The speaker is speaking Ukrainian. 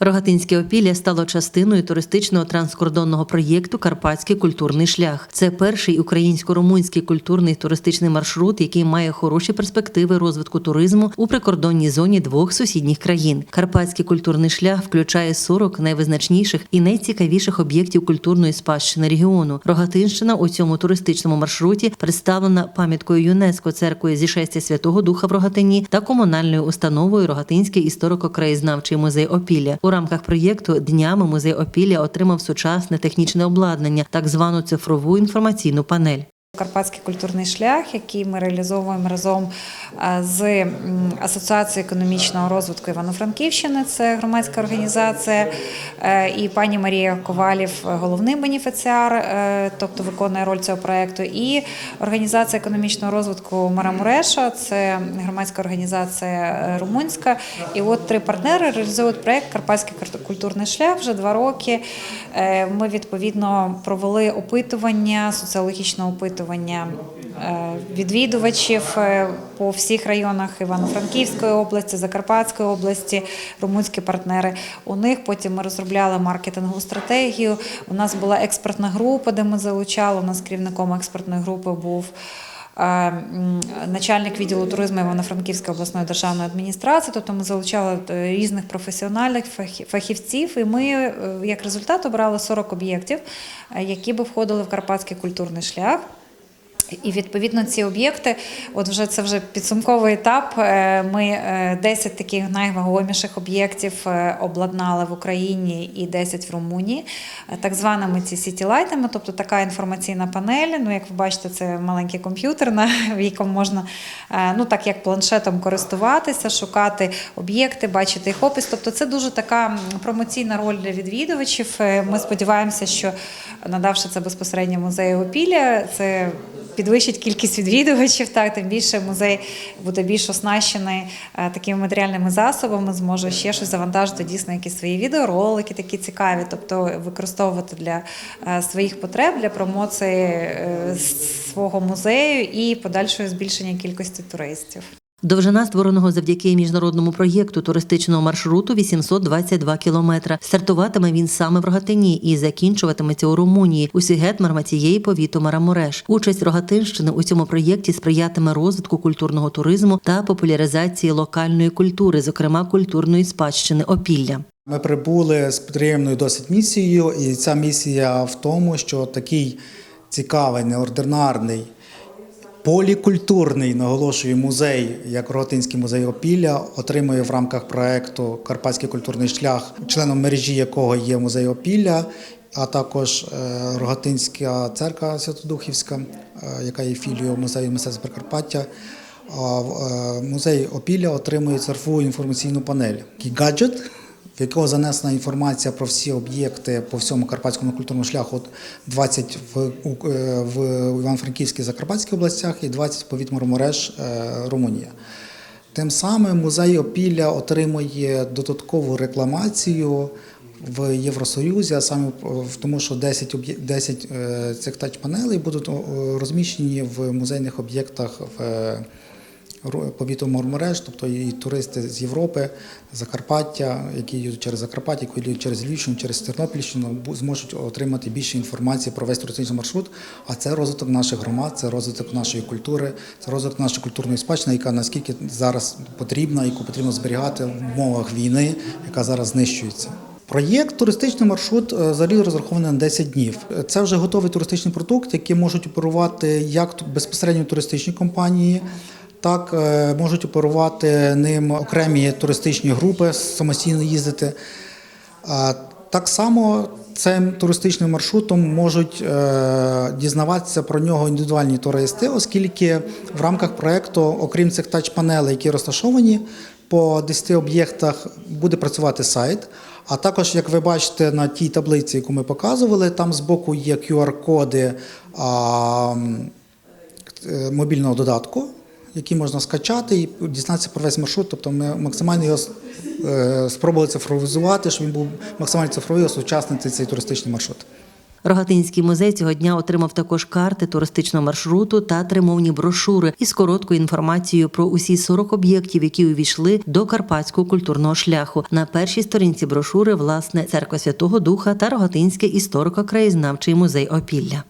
Рогатинське опілля стало частиною туристичного транскордонного проєкту Карпатський культурний шлях. Це перший українсько-румунський культурний туристичний маршрут, який має хороші перспективи розвитку туризму у прикордонній зоні двох сусідніх країн. Карпатський культурний шлях включає 40 найвизначніших і найцікавіших об'єктів культурної спадщини регіону. Рогатинщина у цьому туристичному маршруті представлена пам'яткою ЮНЕСКО церквою зішестя Святого Духа в Рогатині та комунальною установою Рогатинський історико-краєзнавчий музей Опілля. У рамках проєкту днями музей Опілля отримав сучасне технічне обладнання, так звану цифрову інформаційну панель. Карпатський культурний шлях, який ми реалізовуємо разом е, з Асоціацією економічного розвитку Івано-Франківщини, це громадська організація, е, і пані Марія Ковалів, е, головний бенефіціар, тобто виконує роль цього проекту, і організація економічного розвитку Марамуреша, це громадська організація румунська. І от три партнери реалізують проект Карпатський культурний шлях вже два роки. Ми відповідно провели опитування, соціологічне опитування е, відвідувачів е, по всіх районах Івано-Франківської області, Закарпатської області, румунські партнери. У них потім ми розробляли маркетингову стратегію. У нас була експертна група, де ми залучали. У нас керівником експертної групи був. е, Начальник відділу туризму Івано-Франківської обласної державної адміністрації, тобто ми залучали різних професіональних фахівців, і ми як результат обрали 40 об'єктів, які би входили в Карпатський культурний шлях. І відповідно ці об'єкти, от вже це вже підсумковий етап. Е, Ми е, 10 таких найвагоміших об'єктів е, обладнали в Україні і 10 в Румунії, е, так званими ці сітілайтами, тобто така інформаційна панель. Ну, як ви бачите, це маленький комп'ютер, на в якому можна е, ну так як планшетом користуватися, шукати об'єкти, бачити їх опис. Тобто, це дуже така промоційна роль для відвідувачів. Е, Ми сподіваємося, що надавши це безпосередньо музею Опілля, це підвищить кількість відвідувачів, так тим більше музей буде більш оснащений е, такими матеріальними засобами, зможе ще щось завантажити дійсно якісь свої відеоролики, такі цікаві, тобто використовувати для е, своїх потреб, для промоції е, свого музею і подальшого збільшення кількості туристів. Довжина створеного завдяки міжнародному проєкту туристичного маршруту 822 кілометра. Стартуватиме він саме в Рогатині і закінчуватиметься у Румунії у Сігет-Марматієї повіту Марамуреш. Участь Рогатинщини у цьому проєкті сприятиме розвитку культурного туризму та популяризації локальної культури, зокрема культурної спадщини Опілля. Ми прибули з приємною досить місією, і ця місія в тому, що такий цікавий, неординарний, полікультурний, наголошую, музей, як Рогатинський музей Опілля, отримує в рамках проекту Карпатський культурний шлях, членом мережі якого є музей Опілля, а також е, Рогатинська церква Святодухівська, е, яка є філією музею мистецтва Прикарпаття. Е, музей Опілля отримує церкву інформаційну панель. Гаджет, в якого занесена інформація про всі об'єкти по всьому карпатському культурному шляху, от 20 в, е, в Івано-Франківській Закарпатській областях і 20 по Відмормореж Румунія. Тим самим музей Опілля отримує додаткову рекламацію в Євросоюзі, а саме в тому, що 10, об'є- 10 е, цих тач-панелей будуть розміщені в музейних об'єктах в Ру- повіту тобто і туристи з Європи, Закарпаття, які їдуть через Закарпаття, які їдуть через Львівщину, через Тернопільщину, зможуть отримати більше інформації про весь туристичний маршрут. А це розвиток наших громад, це розвиток нашої культури, це розвиток нашої культурної спадщини, яка наскільки зараз потрібна, яку потрібно зберігати в умовах війни, яка зараз знищується. Проєкт туристичний маршрут е, взагалі розрахований на 10 днів. Це вже готовий туристичний продукт, який можуть оперувати як безпосередньо туристичні компанії, так е, можуть оперувати ним окремі туристичні групи, самостійно їздити. Так само цим туристичним маршрутом можуть е, дізнаватися про нього індивідуальні туристи, оскільки в рамках проєкту, окрім цих тач-панелей, які розташовані по 10 об'єктах, буде працювати сайт. А також, як ви бачите на тій таблиці, яку ми показували, там збоку є QR-коди е, мобільного додатку, який можна скачати і дізнатися про весь маршрут. Тобто ми максимально його е, спробували цифровізувати, щоб він був максимально цифровий, осучаснити цей туристичний маршрут. Рогатинський музей цього дня отримав також карти туристичного маршруту та тримовні брошури із короткою інформацією про усі 40 об'єктів, які увійшли до карпатського культурного шляху. На першій сторінці брошури власне церква Святого Духа та Рогатинський історико-краєзнавчий музей Опілля.